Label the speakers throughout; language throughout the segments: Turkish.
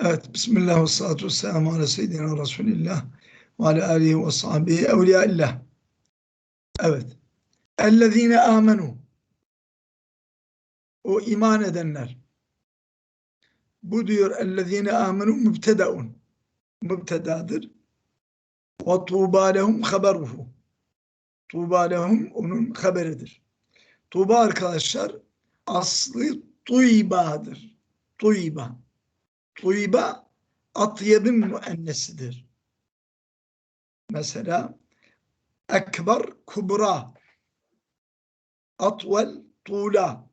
Speaker 1: Evet, Bismillah ve salatu ve selamu ala seyyidina Resulillah ve ala alihi ve sahbihi evliyaillah. Evet. Ellezine amenu. O iman edenler. Bu diyor ellezine amenu mübtedaun. Mübtedadır. Ve tuğba lehum haberuhu. Tuğba lehum onun haberidir. Tuğba arkadaşlar aslı tuybadır. Tuyba. Tuyba atyebin müennesidir. Mesela ekber kubra atvel tuğla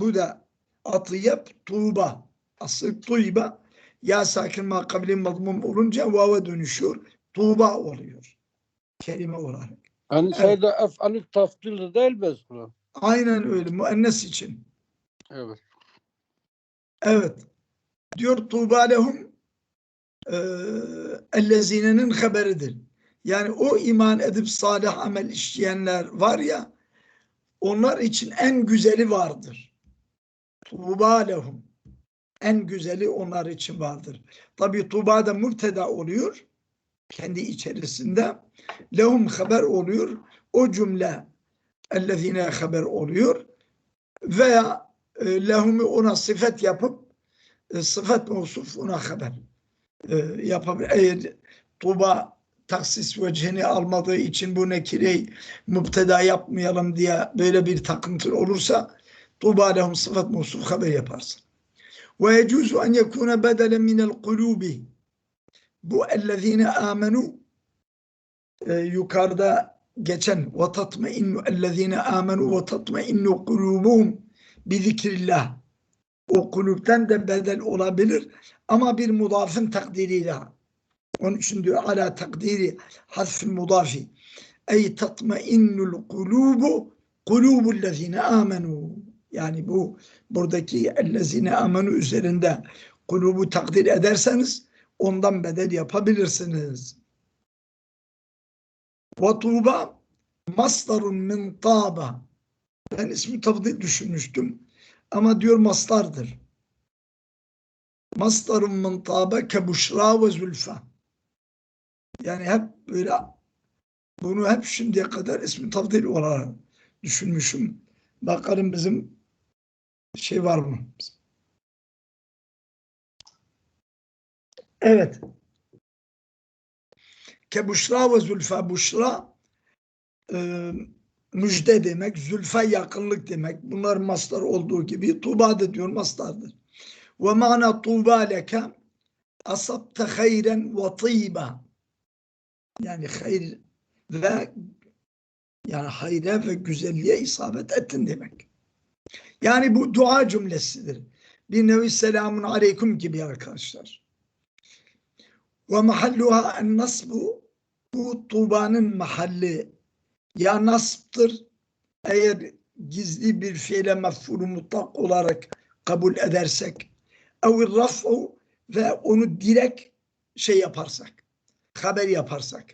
Speaker 1: bu da atyeb tuğba asıl tuyba ya sakin makabili mazmum olunca vava dönüşüyor tuğba oluyor kelime olarak.
Speaker 2: Hani
Speaker 1: Evet.
Speaker 2: şeyde ef'alü tafdilde değil mi Esra?
Speaker 1: Aynen öyle müennes için.
Speaker 2: Evet.
Speaker 1: Evet. Diyor Tuğba lehum eee, ellezinenin haberidir. Yani o iman edip salih amel işleyenler var ya onlar için en güzeli vardır. Tuğba lehum. En güzeli onlar için vardır. Tabi Tuğba da müpteda oluyor. Kendi içerisinde. Lehum haber oluyor. O cümle ellezine haber oluyor. Veya e, lehumu ona sıfat yapıp e, sıfat mevsuf ona haber e, yapabilir. Eğer Tuğba taksis vecihini almadığı için bu nekireyi müpteda yapmayalım diye böyle bir takıntı olursa Tuğba lehum sıfat mevsuf haber yaparsın. Ve yecuzu en yekune bedelen minel kulubi bu ellezine amenu e, yukarıda geçen ve tatmainnu ellezine amenu ve tatmainnu kulubuhum bi zikrillah o kulüpten de bedel olabilir ama bir mudafın takdiriyle. Onun için diyor ala takdiri hasfin mudafi. Ey tatmainnul kulubu kulubullezine amenu. Yani bu buradaki ellezine amenu üzerinde kulubu takdir ederseniz ondan bedel yapabilirsiniz. Ve tuğba masdarun min taba. Ben ismi tafdil düşünmüştüm. Ama diyor mastardır. Mastarun min tabe kebuşra ve zülfa. Yani hep böyle bunu hep şimdiye kadar ismi tafdil olarak düşünmüşüm. Bakalım bizim şey var mı? Evet. Kebuşra ve zülfa. Buşra e, müjde demek, zülfe yakınlık demek. Bunlar mastar olduğu gibi tuğba da diyor mastardır. Ve mana tuğba leke asabte hayren ve tıyba. Yani hayır ve yani hayre ve güzelliğe isabet ettin demek. Yani bu dua cümlesidir. Bir nevi selamun aleyküm gibi arkadaşlar. Ve mahalluha en nasbu bu tuğbanın mahalli ya nasiptir? Eğer gizli bir fiile mef'ulü mutlak olarak kabul edersek ev raf'u ve onu direkt şey yaparsak haber yaparsak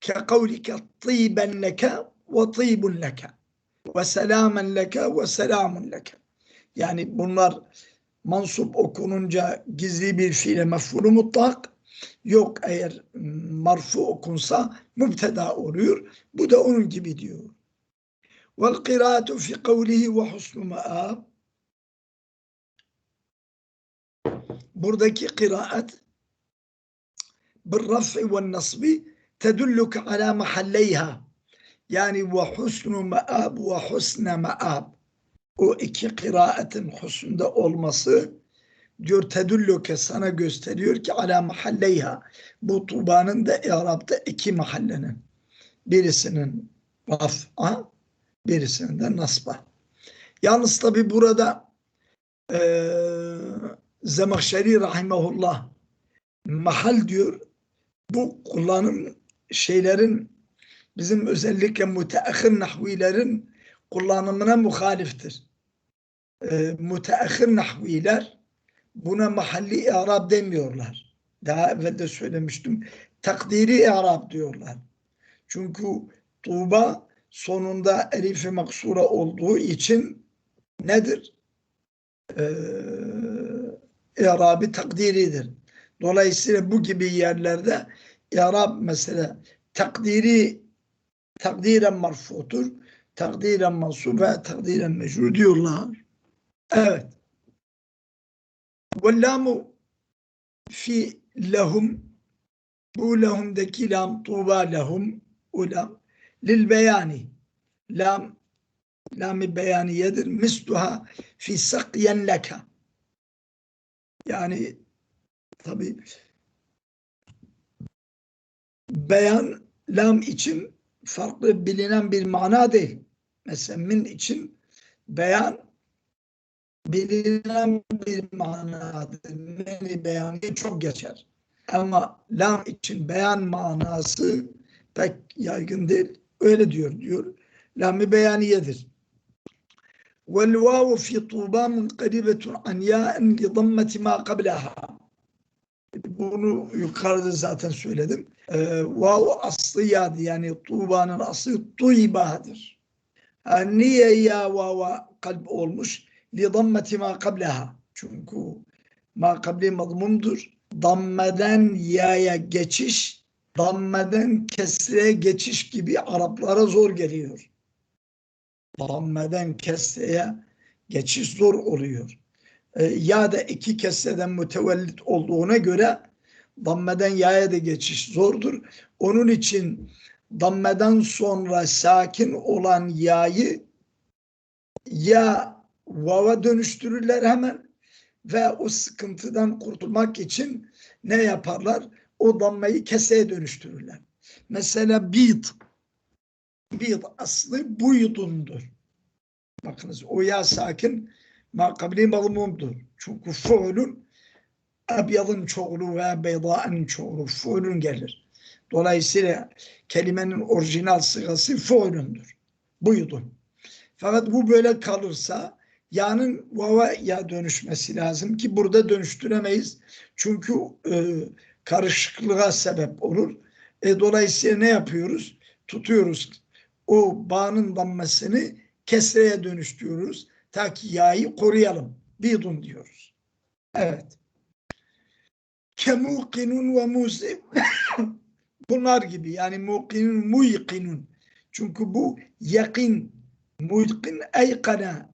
Speaker 1: ke kavlike tîben leke ve tîbun leke ve selamen leke ve selamun leke. Yani bunlar mansup okununca gizli bir fiile mef'ulü mutlak Yok eğer marfu okunsa mübteda oluyor. Bu da onun gibi diyor. Vel kıraatu fi kavlihi ve husnu ma'ab. Buradaki kıraat bir raf'i ve nasbi tedulluke ala mahalleyha. Yani ve husnu ma'ab ve husne ma'ab. O iki kıraatin husnunda olması diyor tedulluke sana gösteriyor ki ala mahalleyha bu tubanın da İrab'da iki mahallenin birisinin raf'a birisinin de nasba. Yalnız tabi burada e, Zemahşeri rahimahullah mahal diyor bu kullanım şeylerin bizim özellikle müteahhir nahvilerin kullanımına muhaliftir. E, müteahhir nahviler buna mahalli i'rab demiyorlar. Daha evvel de söylemiştim. Takdiri i'rab diyorlar. Çünkü tuğba sonunda elifi maksura olduğu için nedir? Ee, i'rabi takdiridir. Dolayısıyla bu gibi yerlerde i'rab mesela takdiri takdiren marfutur, takdiren mansub ve takdiren mecrur diyorlar. Evet. Ve lamu fi lehum bu lehumdaki lam tuğba lehum o lam lil beyani. Lam lam beyaniyedir. Misluha fi sakyen leka. Yani tabi beyan lam için farklı bilinen bir mana değil. Mesela min için beyan bilinen bir manadır. Meni beyan diye çok geçer. Ama lam için beyan manası pek yaygın değil. Öyle diyor diyor. Lam-ı beyaniyedir. Fi tuğba munqalibetun an ya'en li dammeti ma qablaha. Bunu yukarıda zaten söyledim. Ee, vav aslı yadı yani Tuğba'nın aslı Tuyba'dır. Ha, niye ya vava kalp olmuş? Li dammeti ma qablaha. Çünkü ma kabli madmumdur. Dammeden yaya geçiş, dammeden kesreye geçiş gibi Araplara zor geliyor. Dammeden kesreye geçiş zor oluyor. Ee, ya da iki kesreden mütevellit olduğuna göre dammeden yaya da geçiş zordur. Onun için dammeden sonra sakin olan yayı ya vava dönüştürürler hemen ve o sıkıntıdan kurtulmak için ne yaparlar? O dammayı keseye dönüştürürler. Mesela bid. Bid aslı buydundur. Bakınız o ya sakin makabli mazmumdur. Çünkü fuulun abyadın çoğulu veya beyda'ın çoğulu fuulun gelir. Dolayısıyla kelimenin orijinal sırası fuulundur. Buydun. Fakat bu böyle kalırsa ya'nın vava ya dönüşmesi lazım ki burada dönüştüremeyiz. Çünkü e, karışıklığa sebep olur. E, dolayısıyla ne yapıyoruz? Tutuyoruz. O bağının dammasını kesreye dönüştürüyoruz. Ta ki ya'yı koruyalım. Bidun diyoruz. Evet. Kemuqinun ve muzim. Bunlar gibi yani muqinun muyqinun. Çünkü bu yakin muyqin eykana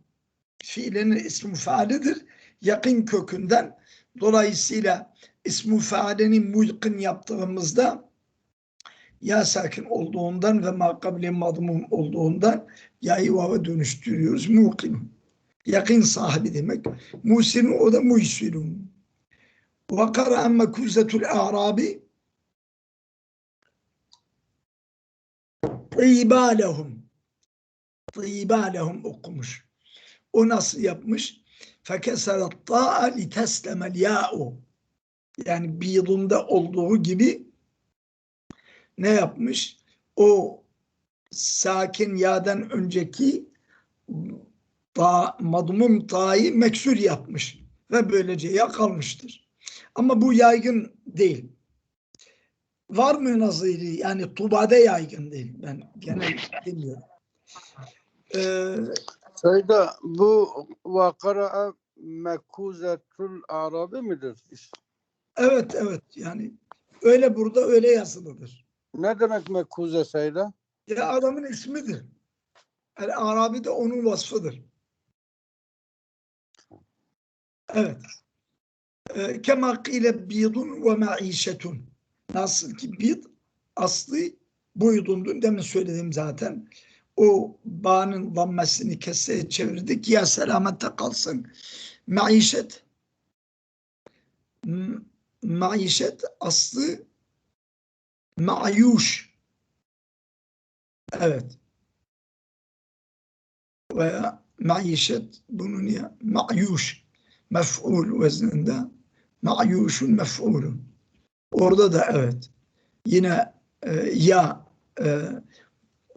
Speaker 1: fiilinin ismi faalidir. Yakın kökünden dolayısıyla ismi faalini muyqin yaptığımızda ya sakin olduğundan ve makabli madmum olduğundan ya'yı vava dönüştürüyoruz. Muqin. Yakın sahibi demek. Musin o da muysirun. Ve kara mekuzetul a'rabi Tıyba lehum. Tıyba okumuş. O nasıl yapmış? Ta'a li teslemel ya'u. Yani bidunda olduğu gibi ne yapmış? O sakin ya'dan önceki ta, madmum ta'yı meksur yapmış. Ve böylece ya kalmıştır. Ama bu yaygın değil. Var mı naziri? Yani Tuba'da yaygın değil. Ben genel bilmiyorum. Ee,
Speaker 2: Sayda bu vakara mekuzetul arabi midir?
Speaker 1: evet evet yani öyle burada öyle yazılıdır.
Speaker 2: Ne demek mekuze Sayda?
Speaker 1: Ya adamın ismidir. El Arabi de onun vasfıdır. Evet. Ee, Kema kile bidun ve maişetun. Nasıl ki bid aslı buydundu. Demin söyledim zaten. O bağının dammesini keseye çevirdik. Ya selamette kalsın. Maişet maişet aslı ma'yuş. Evet. Veya maişet bunun ya ma'yuş mef'ul vezninde ma'yuşun mef'ulun. Orada da evet. Yine e, ya e,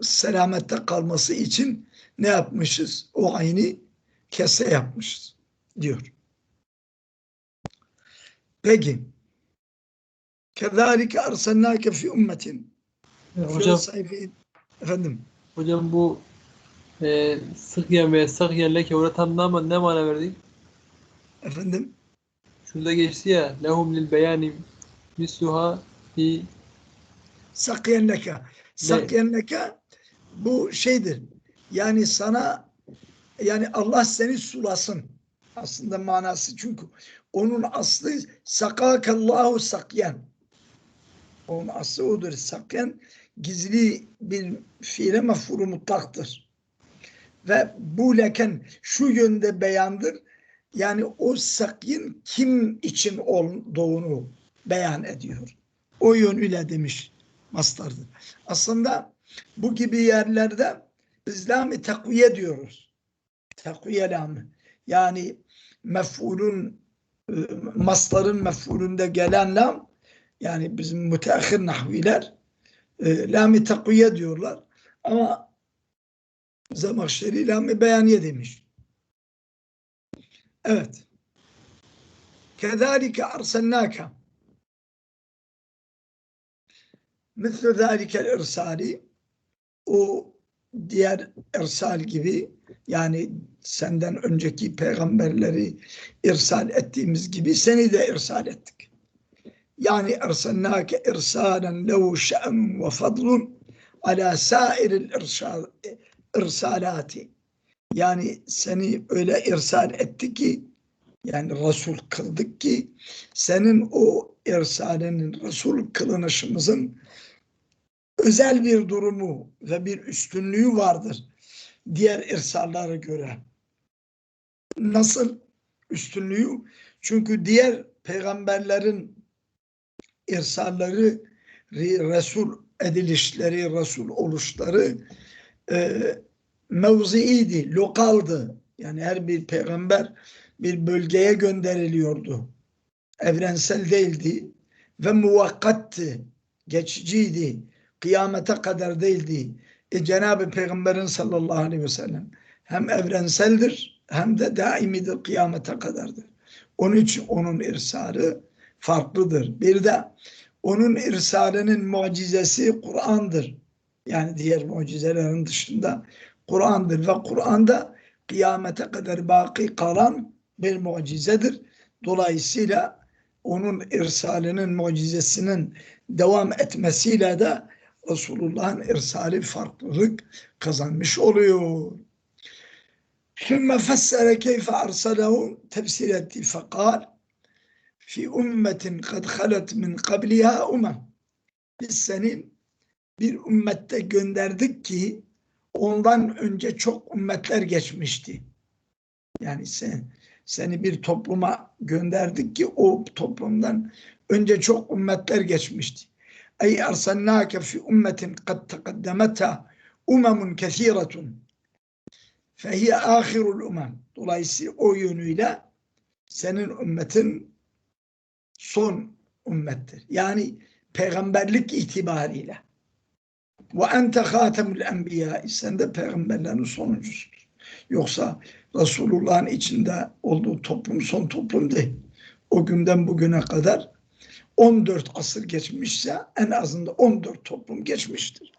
Speaker 1: selamette kalması için ne yapmışız? O aynı kese yapmışız diyor. Peki. Kezalike arsalnake fi ümmetin.
Speaker 3: Hocam,
Speaker 1: efendim.
Speaker 3: hocam bu e, sık yen ve sık yen leke uğratan ama ne mana verdi?
Speaker 1: Efendim.
Speaker 3: şurada geçti ya lehum lil beyani misluha fi
Speaker 1: Sakyen leke. Sakyen leke bu şeydir. Yani sana yani Allah seni sulasın. Aslında manası çünkü onun aslı sakakallahu sakyen. Onun aslı odur. Sakyen gizli bir fiile mefhulu mutlaktır. Ve bu leken şu yönde beyandır. Yani o sakyin kim için olduğunu beyan ediyor. O yönüyle demiş mastardır. Aslında bu gibi yerlerde İslam-ı takviye diyoruz. Takviye lamı. Yani mef'ulun e, mastarın mef'ulünde gelen lam yani bizim müteahhir nahviler e, takviye diyorlar. Ama Zemakşeri lam-ı beyaniye demiş. Evet. Kezalike arsalnâke Mislu zâlikel irsali o diğer irsal gibi yani senden önceki peygamberleri irsal ettiğimiz gibi seni de irsal ettik. Yani ersalnâke irsalen lehu şe'en ve fadlun ala sairil irsal. Yani seni öyle irsal etti ki yani Resul kıldık ki senin o irsalinin Resul kılınışımızın özel bir durumu ve bir üstünlüğü vardır diğer irsallere göre. Nasıl üstünlüğü? Çünkü diğer peygamberlerin irsalları, Resul edilişleri, Resul oluşları e, mevziiydi, lokaldı. Yani her bir peygamber bir bölgeye gönderiliyordu. Evrensel değildi ve muvakkattı, geçiciydi kıyamete kadar değildi. E, Cenab-ı Peygamberin sallallahu aleyhi ve sellem hem evrenseldir hem de daimidir kıyamete kadardır. Onun için onun irsali farklıdır. Bir de onun irsalinin mucizesi Kur'an'dır. Yani diğer mucizelerin dışında Kur'an'dır ve Kur'an'da kıyamete kadar baki kalan bir mucizedir. Dolayısıyla onun irsalinin mucizesinin devam etmesiyle de Resulullah'ın irsali farklılık kazanmış oluyor. Fessere keyfe arsalehu tefsir etti fekal fi ümmetin kad halet min kabliha umem biz seni bir ümmette gönderdik ki ondan önce çok ümmetler geçmişti. Yani sen, seni bir topluma gönderdik ki o toplumdan önce çok ümmetler geçmişti. Ey ersennâke fi ummetin kad tekaddemetha umemun kethiretun fehiye ahirul umem. Dolayısıyla o yönüyle senin ümmetin son ümmettir. Yani peygamberlik itibariyle. Ve ente hatemul enbiya. Sen de peygamberlerin sonuncususun. Yoksa Resulullah'ın içinde olduğu toplum son toplum değil. O günden bugüne kadar 14 asır geçmişse en azında 14 toplum geçmiştir.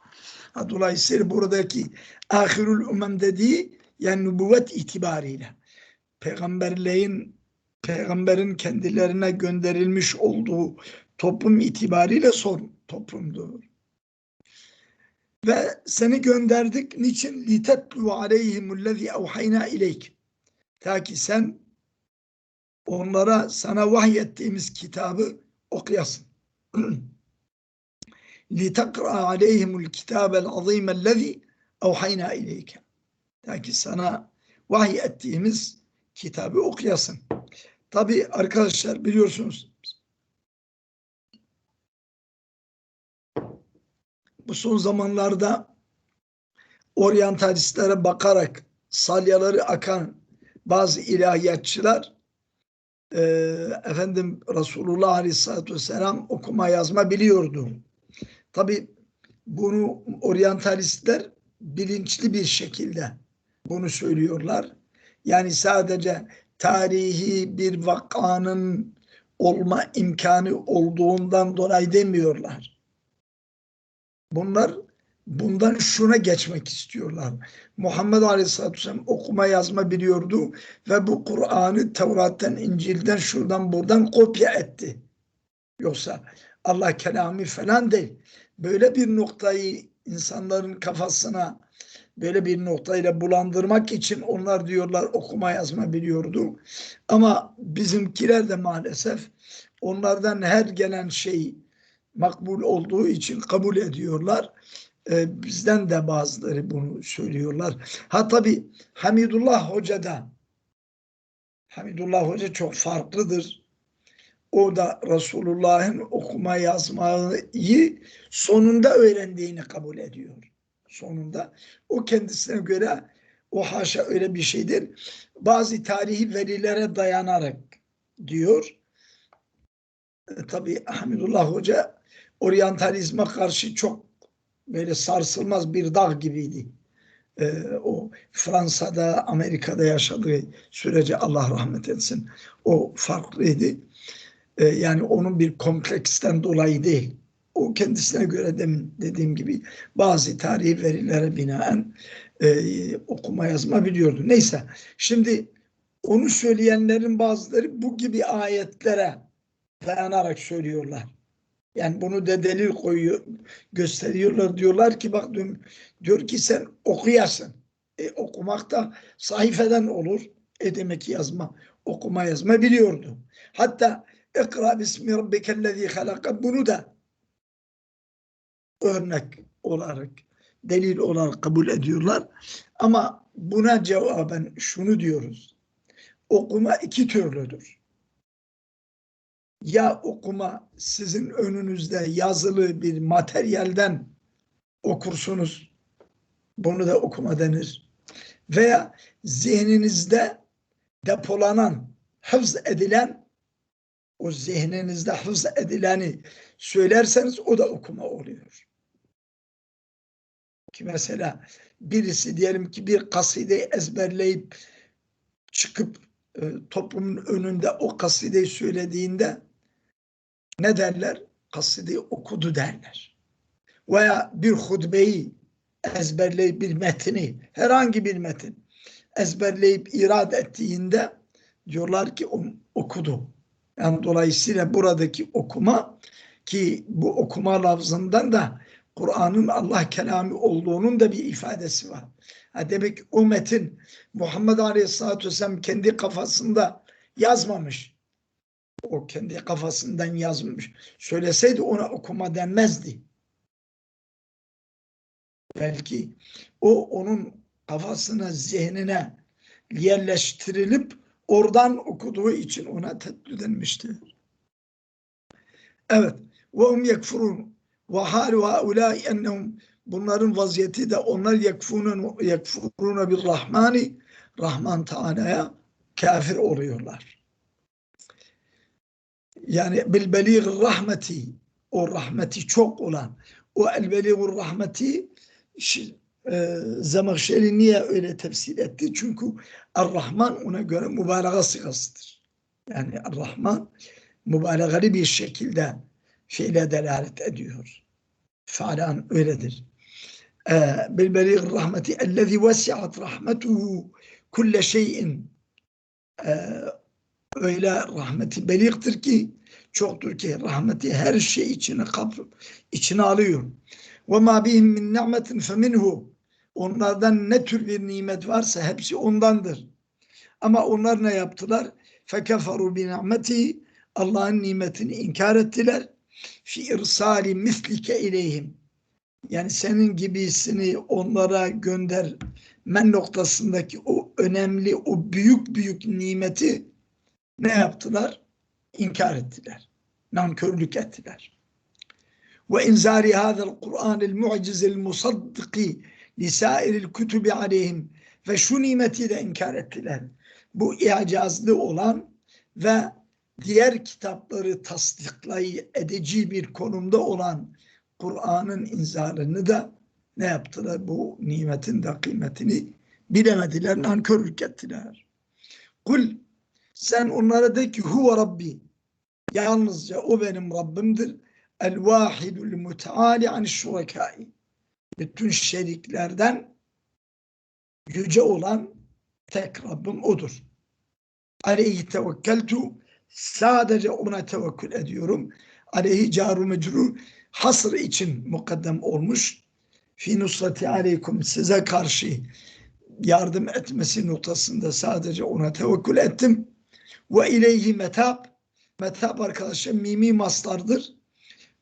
Speaker 1: Ha, dolayısıyla buradaki ahirul umem dediği yani nübüvvet itibariyle peygamberliğin peygamberin kendilerine gönderilmiş olduğu toplum itibariyle son toplumdur. Ve seni gönderdik niçin? litetlu aleyhimullezî evhayna ileyk. Ta ki sen onlara sana vahyettiğimiz kitabı okuyasın. لِتَقْرَأَ عَلَيْهِمُ الْكِتَابَ الْعَظِيمَ الَّذ۪ي اَوْحَيْنَا اِلَيْكَ Ta ki sana vahiy ettiğimiz kitabı okuyasın. Tabi arkadaşlar biliyorsunuz bu son zamanlarda oryantalistlere bakarak salyaları akan bazı ilahiyatçılar e, efendim Resulullah Aleyhisselatü Vesselam okuma yazma biliyordu. Tabi bunu oryantalistler bilinçli bir şekilde bunu söylüyorlar. Yani sadece tarihi bir vakanın olma imkanı olduğundan dolayı demiyorlar. Bunlar bundan şuna geçmek istiyorlar. Muhammed Aleyhisselatü Vesselam okuma yazma biliyordu ve bu Kur'an'ı Tevrat'tan, İncil'den, şuradan buradan kopya etti. Yoksa Allah kelamı falan değil. Böyle bir noktayı insanların kafasına böyle bir noktayla bulandırmak için onlar diyorlar okuma yazma biliyordu. Ama bizimkiler de maalesef onlardan her gelen şey makbul olduğu için kabul ediyorlar. Ee, bizden de bazıları bunu söylüyorlar. Ha tabi Hamidullah Hoca da Hamidullah Hoca çok farklıdır. O da Resulullah'ın okuma yazmayı sonunda öğrendiğini kabul ediyor. Sonunda. O kendisine göre o haşa öyle bir şeydir. Bazı tarihi verilere dayanarak diyor. E, tabii Hamidullah Hoca oryantalizme karşı çok böyle sarsılmaz bir dağ gibiydi. E, o Fransa'da, Amerika'da yaşadığı sürece Allah rahmet etsin. O farklıydı. E, yani onun bir kompleksten dolayı değil. O kendisine göre demin dediğim gibi bazı tarihi verilere binaen e, okuma yazma biliyordu. Neyse şimdi onu söyleyenlerin bazıları bu gibi ayetlere dayanarak söylüyorlar. Yani bunu da delil koyuyor, gösteriyorlar. Diyorlar ki bak diyor, ki sen okuyasın. E, okumak da sayfeden olur. E demek ki yazma, okuma yazma biliyordu. Hatta ikra bismi rabbikellezi halaka bunu da örnek olarak, delil olarak kabul ediyorlar. Ama buna cevaben şunu diyoruz. Okuma iki türlüdür ya okuma sizin önünüzde yazılı bir materyalden okursunuz. Bunu da okuma denir. Veya zihninizde depolanan, hafız edilen o zihninizde hafız edileni söylerseniz o da okuma oluyor. Ki mesela birisi diyelim ki bir kasideyi ezberleyip çıkıp e, toplumun önünde o kasideyi söylediğinde ne derler? Kasideyi okudu derler. Veya bir hutbeyi ezberleyip bir metni, herhangi bir metin ezberleyip irad ettiğinde diyorlar ki okudu. Yani dolayısıyla buradaki okuma ki bu okuma lafzından da Kur'an'ın Allah kelamı olduğunun da bir ifadesi var. Ha demek ki o metin Muhammed Aleyhisselatü Vesselam kendi kafasında yazmamış o kendi kafasından yazmış. Söyleseydi ona okuma denmezdi. Belki o onun kafasına, zihnine yerleştirilip oradan okuduğu için ona tetkü denmiştir. Evet. Ve hum yekfurun ve halu haulâi ennehum bunların vaziyeti de onlar yekfurun yekfuruna bir rahmani Rahman Teala'ya kafir oluyorlar yani bil beligh rahmeti o rahmeti çok olan o el beligur rahmeti e, Zemahşeri niye öyle tefsir etti? Çünkü Ar-Rahman ona göre mübalağa sıgasıdır. Yani Ar-Rahman mübalağalı bir şekilde fiile delalet ediyor. Falan öyledir. E, bil beligh rahmeti ellezî vesi'at rahmetuhu kulle şeyin e, öyle rahmeti beliktir ki çoktur ki rahmeti her şey içine kapsın, içine alıyor. Ve ma bihim min ni'metin feminhu. Onlardan ne tür bir nimet varsa hepsi ondandır. Ama onlar ne yaptılar? Fekeferu bi ni'meti Allah'ın nimetini inkar ettiler. Fi irsali mislike ileyhim. Yani senin gibisini onlara gönder men noktasındaki o önemli, o büyük büyük nimeti ne yaptılar? İnkar ettiler. Nankörlük ettiler. Ve inzari hadal Kur'anil mu'cizil musaddiki lisairil kütübi aleyhim ve şu nimeti de inkar ettiler. Bu icazlı olan ve diğer kitapları tasdiklay edici bir konumda olan Kur'an'ın inzalını da ne yaptılar? Bu nimetin de kıymetini bilemediler, nankörlük ettiler. Kul sen onlara de ki huve Rabbi. Yalnızca o benim Rabbimdir. El vahidul muteali an şurekai. Bütün şeriklerden yüce olan tek Rabbim odur. Aleyhi tevekkeltu sadece ona tevekkül ediyorum. Aleyhi caru mecrur hasr için mukaddem olmuş. Fi nusrati aleykum size karşı yardım etmesi noktasında sadece ona tevekkül ettim. Ve ileyhi metab metab arkadaşlar mimi mastardır.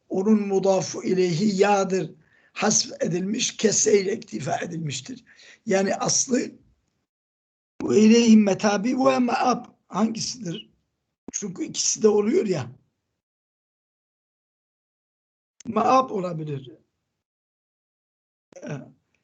Speaker 1: Onun mudafu ileyhi ya'dır. Hasf edilmiş, keseyle iktifa edilmiştir. Yani aslı ve ileyhi metabi ve maab hangisidir? Çünkü ikisi de oluyor ya. Maab olabilir. Ee,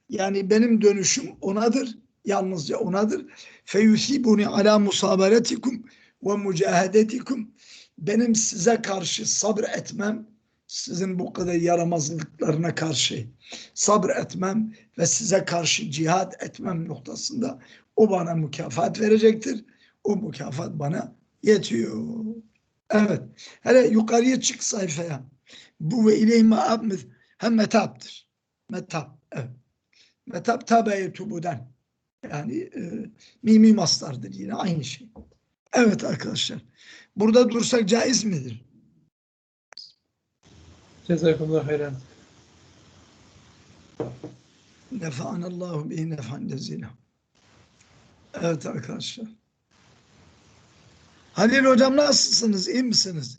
Speaker 1: Yani benim dönüşüm onadır. Yalnızca onadır. Feyusibuni ala musaberetikum ve mücahedetikum. Benim size karşı sabır etmem, sizin bu kadar yaramazlıklarına karşı sabır etmem ve size karşı cihad etmem noktasında o bana mükafat verecektir. O mükafat bana yetiyor. Evet. Hele yukarıya çık sayfaya. Bu ve ileyhi ma'ab hem metaptır. Metap. Evet. Metap tabe yetubudan. Yani e, mimi mastardır yine aynı şey. Evet arkadaşlar. Burada dursak caiz midir?
Speaker 3: Cezakumullah hayran.
Speaker 1: Nefa'anallahu bihi nef'an cezine. Evet arkadaşlar. Halil hocam nasılsınız? İyi misiniz?